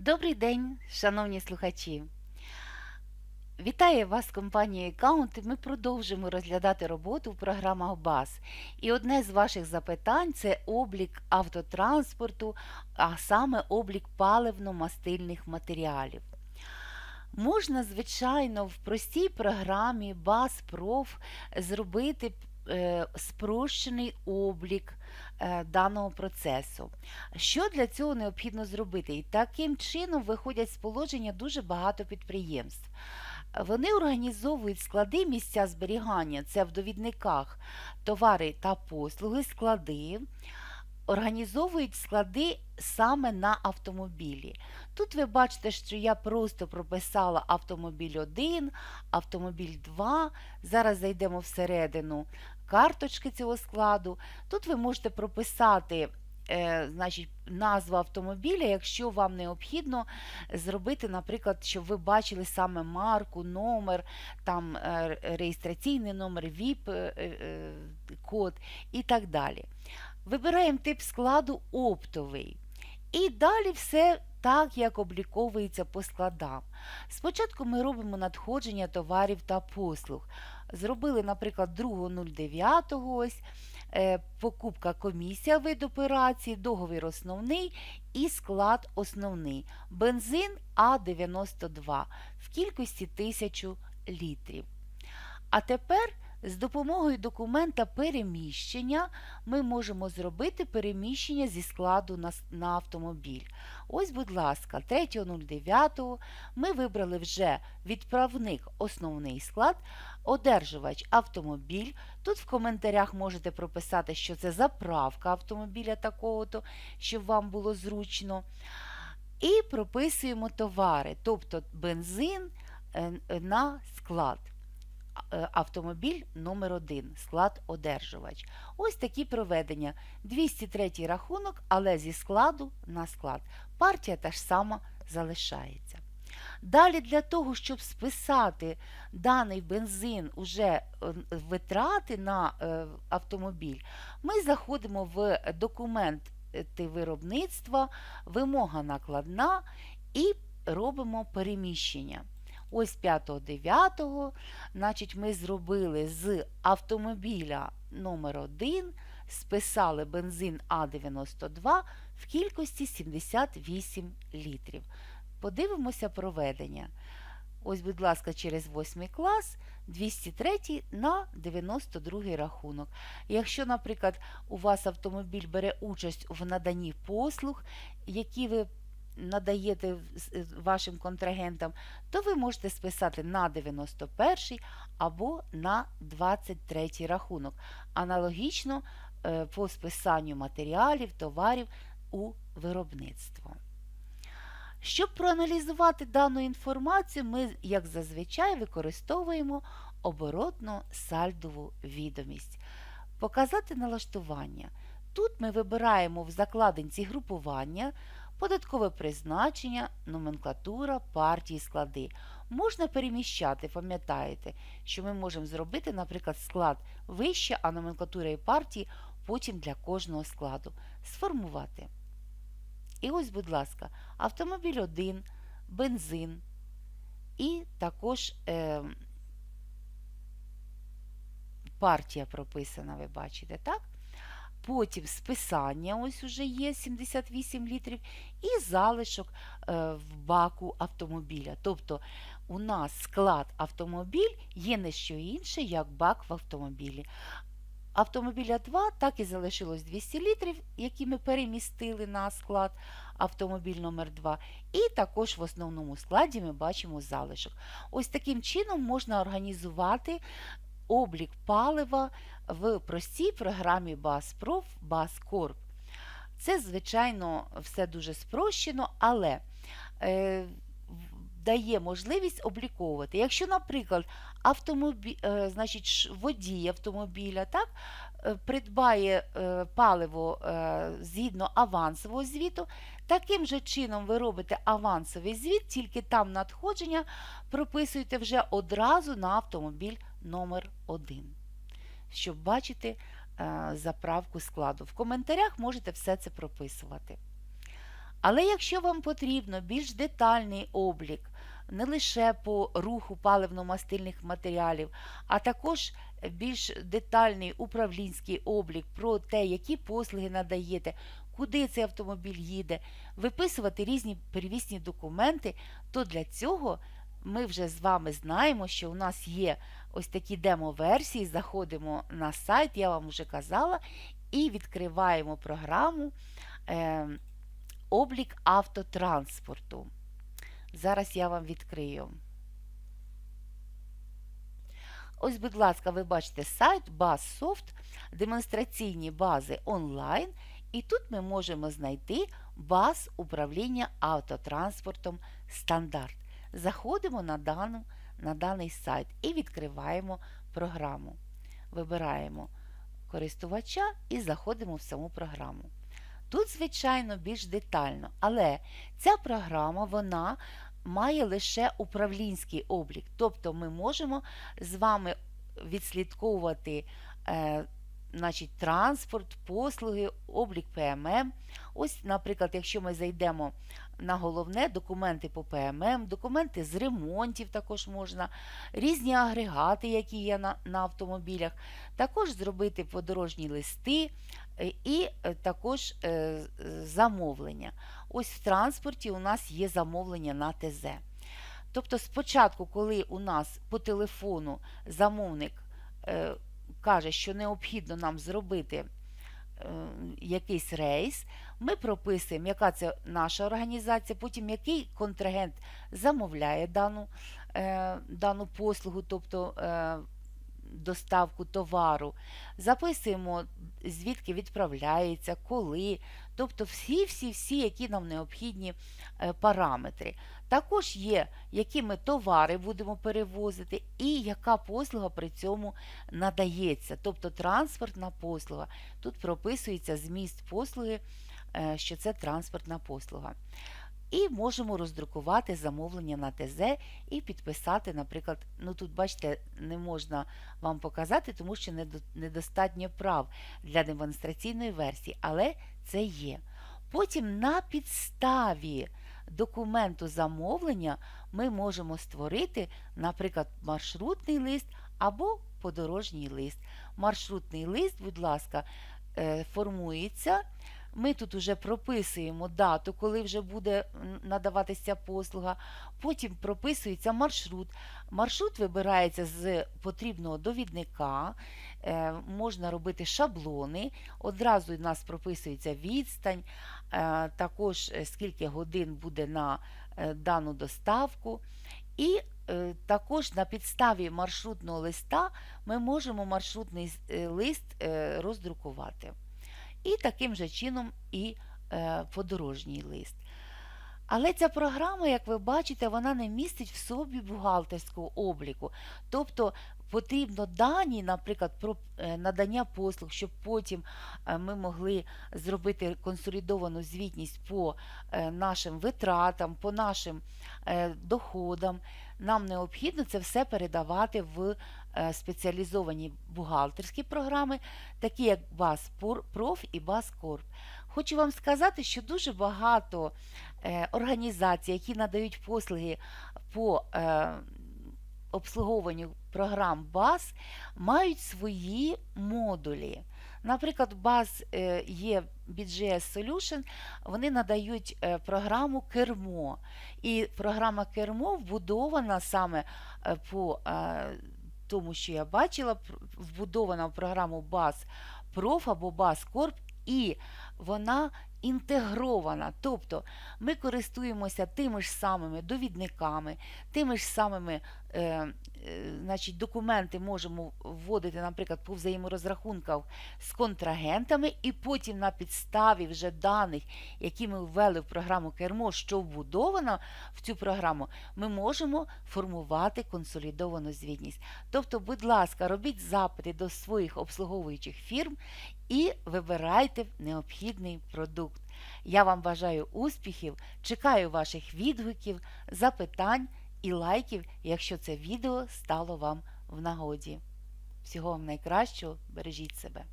Добрий день, шановні слухачі! Вітаю вас компанія Аккаунт. Ми продовжимо розглядати роботу в програмах БАС. І одне з ваших запитань це облік автотранспорту, а саме облік паливно-мастильних матеріалів. Можна, звичайно, в простій програмі Prof зробити спрощений облік е, даного процесу. Що для цього необхідно зробити? І таким чином виходять з положення дуже багато підприємств. Вони організовують склади місця зберігання, це в довідниках товари та послуги, склади. Організовують склади саме на автомобілі. Тут ви бачите, що я просто прописала автомобіль 1, автомобіль 2. Зараз зайдемо всередину карточки цього складу. Тут ви можете прописати е, значить, назву автомобіля, якщо вам необхідно зробити, наприклад, щоб ви бачили саме марку, номер, там е, реєстраційний номер, VIP е, код і так далі. Вибираємо тип складу оптовий. І далі все так, як обліковується по складам. Спочатку ми робимо надходження товарів та послуг. Зробили, наприклад, 2.09 ось, е, покупка комісія вид операції, договір основний і склад основний. Бензин А92 в кількості 1000 літрів. А тепер з допомогою документа переміщення ми можемо зробити переміщення зі складу на, автомобіль. Ось, будь ласка, 3.09 ми вибрали вже відправник основний склад, одержувач автомобіль. Тут в коментарях можете прописати, що це заправка автомобіля такого-то, щоб вам було зручно. І прописуємо товари, тобто бензин е, на склад. Е, автомобіль номер 1 склад одержувач. Ось такі проведення. 203 рахунок, але зі складу на склад. Партія та ж сама залишається. Далі для того, щоб списати даний бензин уже е, витрати на е, автомобіль, ми заходимо в документ виробництва, вимога накладна і робимо переміщення. Ось 5-9, значить, ми зробили з автомобіля номер 1 списали бензин А92 в кількості 78 літрів. Подивимося проведення. Ось, будь ласка, через 8 клас 203 на 92 рахунок. Якщо, наприклад, у вас автомобіль бере участь в наданні послуг, які ви надаєте вашим контрагентам, то ви можете списати на 91 або на 23 рахунок. Аналогічно е, по списанню матеріалів, товарів у виробництво. Щоб проаналізувати дану інформацію, ми, як зазвичай, використовуємо оборотно сальдову відомість. Показати налаштування. Тут ми вибираємо в закладинці групування податкове призначення, номенклатура, партії, склади. Можна переміщати, пам'ятаєте, що ми можемо зробити, наприклад, склад вище, а номенклатура і партії потім для кожного складу. Сформувати. І ось, будь ласка, автомобіль 1, бензин і також е, партія прописана, ви бачите, так? Потім списання, ось уже є 78 літрів, і залишок е, в баку автомобіля. Тобто у нас склад автомобіль є не що інше, як бак в автомобілі. Автомобіля 2 так і залишилось 200 літрів, які ми перемістили на склад автомобіль номер 2 І також в основному складі ми бачимо залишок. Ось таким чином можна організувати облік палива в простій програмі BASPROF, BASCORP. Це, звичайно, все дуже спрощено, але е, дає можливість обліковувати. Якщо, наприклад, автомобіль, е, значить, водій автомобіля так, е, придбає е, паливо е, згідно авансового звіту, таким же чином ви робите авансовий звіт, тільки там надходження прописуєте вже одразу на автомобіль номер 1 щоб бачити е, заправку складу. В коментарях можете все це прописувати. Але якщо вам потрібно більш детальний облік, не лише по руху паливно-мастильних матеріалів, а також більш детальний управлінський облік про те, які послуги надаєте, куди цей автомобіль їде, виписувати різні первісні документи, то для цього ми вже з вами знаємо, що у нас є ось такі демо-версії. Заходимо на сайт, я вам вже казала, і відкриваємо програму е, Облік автотранспорту. Зараз я вам відкрию. Ось, будь ласка, ви бачите сайт BuzzSoft, демонстраційні бази онлайн, і тут ми можемо знайти баз управління автотранспортом стандарт. Заходимо на, дану, на даний сайт і відкриваємо програму. Вибираємо користувача і заходимо в саму програму. Тут, звичайно, більш детально, але ця програма вона має лише управлінський облік. Тобто ми можемо з вами відслідковувати е, значить, транспорт, послуги, облік ПММ. Ось, наприклад, якщо ми зайдемо на головне документи по ПММ, документи з ремонтів також можна, різні агрегати, які є на, на автомобілях, також зробити подорожні листи е, і е, також е, замовлення. Ось в транспорті у нас є замовлення на ТЗ. Тобто, спочатку, коли у нас по телефону замовник каже, що необхідно нам зробити якийсь рейс, ми прописуємо, яка це наша організація, потім який контрагент замовляє дану, е, дану послугу, тобто е, доставку товару, записуємо, звідки відправляється, коли, тобто всі-всі-всі, які нам необхідні е, параметри. Також є, які ми товари будемо перевозити, і яка послуга при цьому надається, тобто транспортна послуга. Тут прописується зміст послуги, е, що це транспортна послуга. І можемо роздрукувати замовлення на ТЗ і підписати, наприклад, ну тут, бачите, не можна вам показати, тому що недостатньо прав для демонстраційної версії, але це є. Потім на підставі документу замовлення ми можемо створити, наприклад, маршрутний лист або подорожній лист. Маршрутний лист, будь ласка, е, формується. Ми тут вже прописуємо дату, коли вже буде надаватися послуга. Потім прописується маршрут. Маршрут вибирається з потрібного довідника, е, можна робити шаблони. Одразу у нас прописується відстань, е, також е, скільки годин буде на дану доставку. І також на підставі маршрутного листа ми можемо маршрутний лист роздрукувати. І таким же чином і е, подорожній лист. Але ця програма, як ви бачите, вона не містить в собі бухгалтерського обліку. Тобто потрібно дані, наприклад, про е, надання послуг, щоб потім е, ми могли зробити консолідовану звітність по нашим витратам, по нашим доходам. Нам необхідно це все передавати в спеціалізовані бухгалтерські програми, такі як BAS-Prof і BAS-Corp. Хочу вам сказати, що дуже багато організацій, які надають послуги по обслуговуванню програм BAS мають свої модулі. Наприклад, е, є BGS Solution, вони надають е, програму кермо. І програма кермо вбудована саме е, по тому, що я бачила, вбудована в програму баз проф або баз корп, і вона інтегрована. Тобто ми користуємося тими ж самими довідниками, тими ж самими е, значить, документи можемо вводити, наприклад, по взаєморозрахунках з контрагентами, і потім на підставі вже даних, які ми ввели в програму Кермо, що вбудовано в цю програму, ми можемо формувати консолідовану звітність. Тобто, будь ласка, робіть запити до своїх обслуговуючих фірм і вибирайте необхідний продукт. Я вам бажаю успіхів, чекаю ваших відгуків, запитань і лайків, якщо це відео стало вам в нагоді. Всього вам найкращого, бережіть себе!